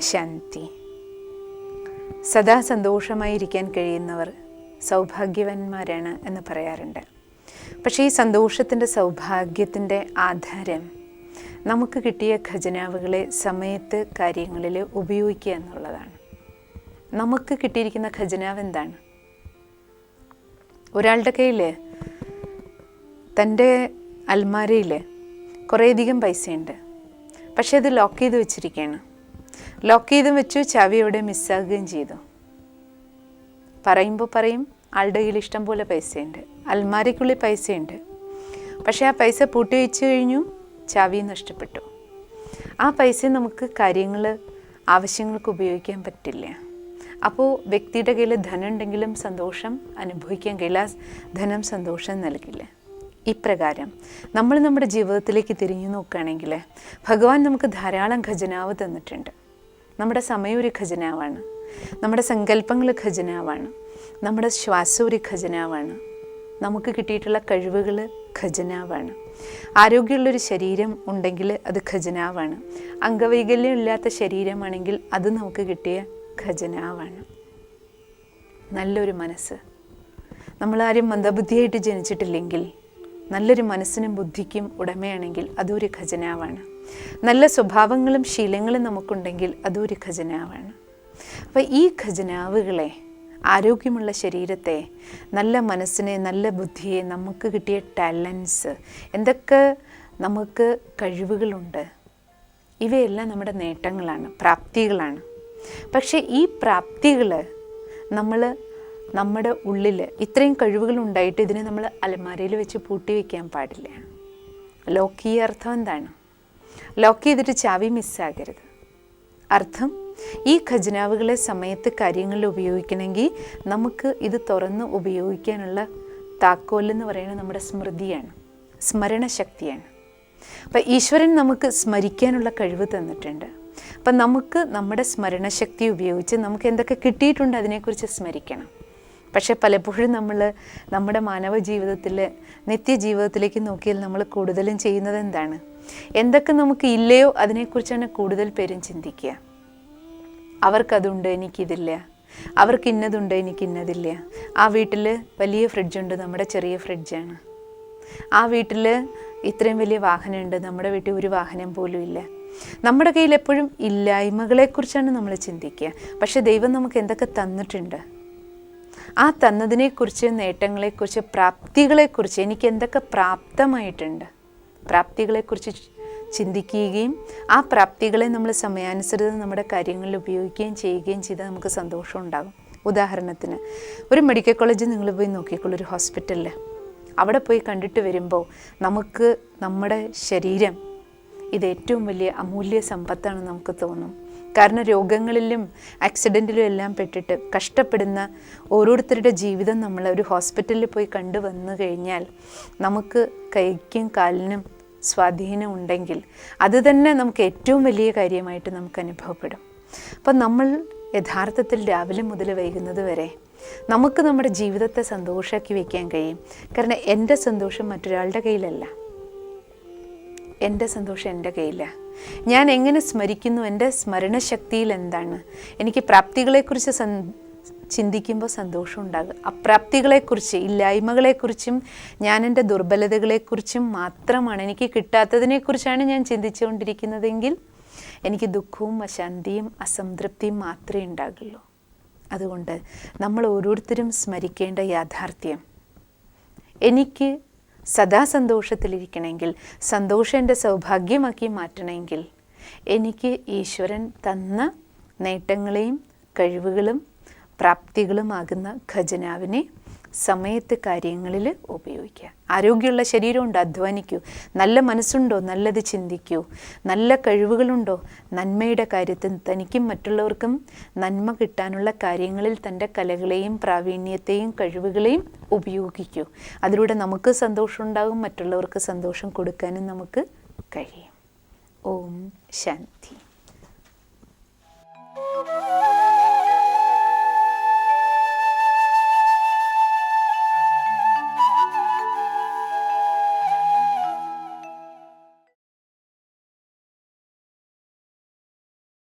ശാന്തി. സദാ സന്തോഷമായിരിക്കാൻ കഴിയുന്നവർ സൗഭാഗ്യവാന്മാരാണ് എന്ന് പറയാറുണ്ട്. പക്ഷേ ഈ സന്തോഷത്തിന്റെ സൗഭാഗ്യത്തിന്റെ ആധാരം നമുക്ക് കിട്ടിയ ഖജനാവുകളെ സമയത്ത് കാര്യങ്ങളിൽ ഉപയോഗിക്കുക എന്നുള്ളതാണ്. നമുക്ക് കിട്ടിയിരിക്കുന്ന ഖജനാവ് എന്താണ്? ഒരാളുടെ കയ്യിൽ തന്റെ അൽമാരയിൽ കുറേയധികം പൈസയുണ്ട്. പക്ഷേ അത് ലോക്ക് ചെയ്ത് വെച്ചിരിക്കുകയാണ്. ലോക്ക് ചെയ്തും വെച്ചു ചാവി അവിടെ മിസ്സാകുകയും ചെയ്തു. പറയുമ്പോൾ പറയും ആളുടെ കയ്യിൽ ഇഷ്ടം പോലെ പൈസയുണ്ട്. അൽമാരയ്ക്കുള്ളിൽ പൈസയുണ്ട്. പക്ഷേ ആ പൈസ പൂട്ടി വെച്ച് കഴിഞ്ഞു ചാവി നഷ്ടപ്പെട്ടു. ആ പൈസ നമുക്ക് കാര്യങ്ങൾ ആവശ്യങ്ങൾക്ക് ഉപയോഗിക്കാൻ പറ്റില്ല. അപ്പോൾ വ്യക്തിയുടെ കയ്യിൽ ധനം ഉണ്ടെങ്കിലും സന്തോഷം അനുഭവിക്കാൻ കഴിയില്ല ധനം സന്തോഷം നൽകില്ല. ഇപ്രകാരം നമ്മൾ നമ്മുടെ ജീവിതത്തിലേക്ക് തിരിഞ്ഞു നോക്കുകയാണെങ്കിൽ ഭഗവാൻ നമുക്ക് ധാരാളം ഖജനാവ് തന്നിട്ടുണ്ട്. നമ്മുടെ സമയം ഒരു ഖജനാവാണ്. നമ്മുടെ സങ്കല്പങ്ങൾ ഖജനാവാണ്. നമ്മുടെ ശ്വാസം ഒരു ഖജനാവാണ്. നമുക്ക് കിട്ടിയിട്ടുള്ള കഴിവുകൾ ഖജനാവാണ്. ആരോഗ്യമുള്ളൊരു ശരീരം ഉണ്ടെങ്കിൽ അത് ഖജനാവാണ്. അംഗവൈകല്യം ഇല്ലാത്ത ശരീരമാണെങ്കിൽ അത് നമുക്ക് കിട്ടിയ ഖജനാവാണ്. നല്ലൊരു മനസ്സ്. നമ്മളാരും മന്ദബുദ്ധിയായിട്ട് ജനിച്ചിട്ടില്ലെങ്കിൽ നല്ലൊരു മനസ്സിനും ബുദ്ധിക്കും ഉടമയാണെങ്കിൽ അതൊരു ഖജനാവാണ്. നല്ല സ്വഭാവങ്ങളും ശീലങ്ങളും നമുക്കുണ്ടെങ്കിൽ അതൊരു ഖജനാവാണ്. അപ്പോൾ ഈ ഖജനാവുകളെ ആരോഗ്യമുള്ള ശരീരത്തെ നല്ല മനസ്സിനെ നല്ല ബുദ്ധിയെ നമുക്ക് കിട്ടിയ ടാലൻസ് എന്തൊക്കെ നമുക്ക് കഴിവുകളുണ്ട് ഇവയെല്ലാം നമ്മുടെ നേട്ടങ്ങളാണ് പ്രാപ്തികളാണ്. പക്ഷേ ഈ പ്രാപ്തികൾ നമ്മൾ നമ്മുടെ ഉള്ളിൽ ഇത്രയും കഴിവുകൾ ഉണ്ടായിട്ട് ഇതിനെ നമ്മൾ അലമാരയിൽ വെച്ച് പൂട്ടി വയ്ക്കാൻ പാടില്ല. ലോക്ക് ഈ അർത്ഥം എന്താണ്? ലോക്ക് ചെയ്തിട്ട് ചാവി മിസ്സാകരുത് അർത്ഥം ഈ ഖജനാവുകളെ സമയത്ത് കാര്യങ്ങളിൽ ഉപയോഗിക്കണമെങ്കിൽ നമുക്ക് ഇത് തുറന്ന് ഉപയോഗിക്കാനുള്ള താക്കോലെന്ന് പറയുന്നത് നമ്മുടെ സ്മൃതിയാണ്. സ്മരണശക്തിയാണ്. അപ്പം ഈശ്വരൻ നമുക്ക് സ്മരിക്കാനുള്ള കഴിവ് തന്നിട്ടുണ്ട്. അപ്പം നമുക്ക് നമ്മുടെ സ്മരണശക്തി ഉപയോഗിച്ച് നമുക്ക് എന്തൊക്കെ കിട്ടിയിട്ടുണ്ട് അതിനെക്കുറിച്ച് സ്മരിക്കണം. പക്ഷെ പലപ്പോഴും നമ്മൾ നമ്മുടെ മാനവ ജീവിതത്തിൽ നിത്യജീവിതത്തിലേക്ക് നോക്കിയാൽ നമ്മൾ കൂടുതലും ചെയ്യുന്നത് എന്താണ്? എന്തൊക്കെ നമുക്ക് ഇല്ലയോ അതിനെക്കുറിച്ചാണ് കൂടുതൽ പേരും ചിന്തിക്കുക. അവർക്കതുണ്ട് എനിക്കിതില്ല. അവർക്ക് ഇന്നതുണ്ട് എനിക്ക് ഇന്നതില്ല ആ വീട്ടിൽ വലിയ ഫ്രിഡ്ജുണ്ട് നമ്മുടെ ചെറിയ ഫ്രിഡ്ജാണ്. ആ വീട്ടിൽ ഇത്രയും വലിയ വാഹനമുണ്ട് നമ്മുടെ വീട്ടിൽ ഒരു വാഹനം പോലും ഇല്ല. നമ്മുടെ കയ്യിൽ എപ്പോഴും ഇല്ലായ്മകളെക്കുറിച്ചാണ് നമ്മൾ ചിന്തിക്കുക. പക്ഷേ ദൈവം നമുക്ക് എന്തൊക്കെ തന്നിട്ടുണ്ട്? ആ തന്നതിനെക്കുറിച്ച് നേട്ടങ്ങളെക്കുറിച്ച് പ്രാപ്തികളെക്കുറിച്ച് എനിക്ക് എന്തൊക്കെ പ്രാപ്തമായിട്ടുണ്ട്? പ്രാപ്തികളെക്കുറിച്ച് ചിന്തിക്കുകയും ആ പ്രാപ്തികളെ നമ്മൾ സമയാനുസൃതം നമ്മുടെ കാര്യങ്ങളിൽ ഉപയോഗിക്കുകയും ചെയ്യുകയും ചെയ്താൽ നമുക്ക് സന്തോഷം ഉണ്ടാകും. ഉദാഹരണത്തിന് ഒരു മെഡിക്കൽ കോളേജ് നിങ്ങൾ പോയി നോക്കിക്കോളൂ ഒരു ഹോസ്പിറ്റലിൽ. അവിടെ പോയി കണ്ടിട്ട് വരുമ്പോൾ നമുക്ക് നമ്മുടെ ശരീരം ഇത് ഏറ്റവും വലിയ അമൂല്യ സമ്പത്താണ് നമുക്ക് തോന്നും. കാരണം രോഗങ്ങളിലും ആക്സിഡന്റിലും എല്ലാം പെട്ടിട്ട് കഷ്ടപ്പെടുന്ന ഓരോരുത്തരുടെ ജീവിതം നമ്മൾ ഒരു ഹോസ്പിറ്റലിൽ പോയി കണ്ടു വന്നു കഴിഞ്ഞാൽ നമുക്ക് കൈക്കും കാലിനും സ്വാധീനം ഉണ്ടെങ്കിൽ അത് തന്നെ നമുക്ക് ഏറ്റവും വലിയ കാര്യമായിട്ട് നമുക്ക് അനുഭവപ്പെടും. അപ്പം നമ്മൾ യഥാർത്ഥത്തിൽ രാവിലെ മുതൽ വൈകുന്നത് വരെ നമുക്ക് നമ്മുടെ ജീവിതത്തെ സന്തോഷമാക്കി വയ്ക്കാൻ കഴിയും. കാരണം എന്റെ സന്തോഷം മറ്റൊരാളുടെ കയ്യിലല്ല. എന്റെ സന്തോഷം എന്റെ കയ്യിലാണ് ഞാൻ എങ്ങനെ സ്മരിക്കുന്നു? എന്റെ സ്മരണശക്തിയിൽ എന്താണ്? എനിക്ക് പ്രാപ്തികളെക്കുറിച്ച് ചിന്തിക്കുമ്പോൾ സന്തോഷം ഉണ്ടാകും. അപ്രാപ്തികളെക്കുറിച്ച് ഇല്ലായ്മകളെക്കുറിച്ചും ഞാൻ എന്റെ ദുർബലതകളെക്കുറിച്ചും മാത്രമാണ് എനിക്ക് കിട്ടാത്തതിനെക്കുറിച്ചാണ് ഞാൻ ചിന്തിച്ചുകൊണ്ടിരിക്കുന്നതെങ്കിൽ എനിക്ക് ദുഃഖവും അശാന്തിയും അസംതൃപ്തിയും മാത്രമേ ഉണ്ടാകുള്ളൂ. അതുകൊണ്ട് നമ്മൾ ഓരോരുത്തരും സ്മരിക്കേണ്ട യാഥാർത്ഥ്യം. എനിക്ക് സദാ സന്തോഷത്തിലിരിക്കണമെങ്കിൽ സന്തോഷം എന്റെ സൗഭാഗ്യമാക്കി മാറ്റണമെങ്കിൽ എനിക്ക് ഈശ്വരൻ തന്ന നേട്ടങ്ങളെയും കഴിവുകളും പ്രാപ്തികളുമാകുന്ന ഖജനാവിനെ സമയത്ത് കാര്യങ്ങളിൽ ഉപയോഗിക്കുക. ആരോഗ്യമുള്ള ശരീരമുണ്ട് അധ്വാനിക്കൂ. നല്ല മനസ്സുണ്ടോ? നല്ലത് ചിന്തിക്കൂ. നല്ല കഴിവുകളുണ്ടോ? നന്മയുടെ കാര്യത്തിൽ തനിക്കും മറ്റുള്ളവർക്കും നന്മ കിട്ടാനുള്ള കാര്യങ്ങളിൽ തന്റെ കലകളെയും പ്രാവീണ്യത്തെയും കഴിവുകളെയും ഉപയോഗിക്കൂ. അതിലൂടെ നമുക്ക് സന്തോഷം ഉണ്ടാകും മറ്റുള്ളവർക്ക് സന്തോഷം കൊടുക്കാനും നമുക്ക് കഴിയും. ഓം ശാന്തി.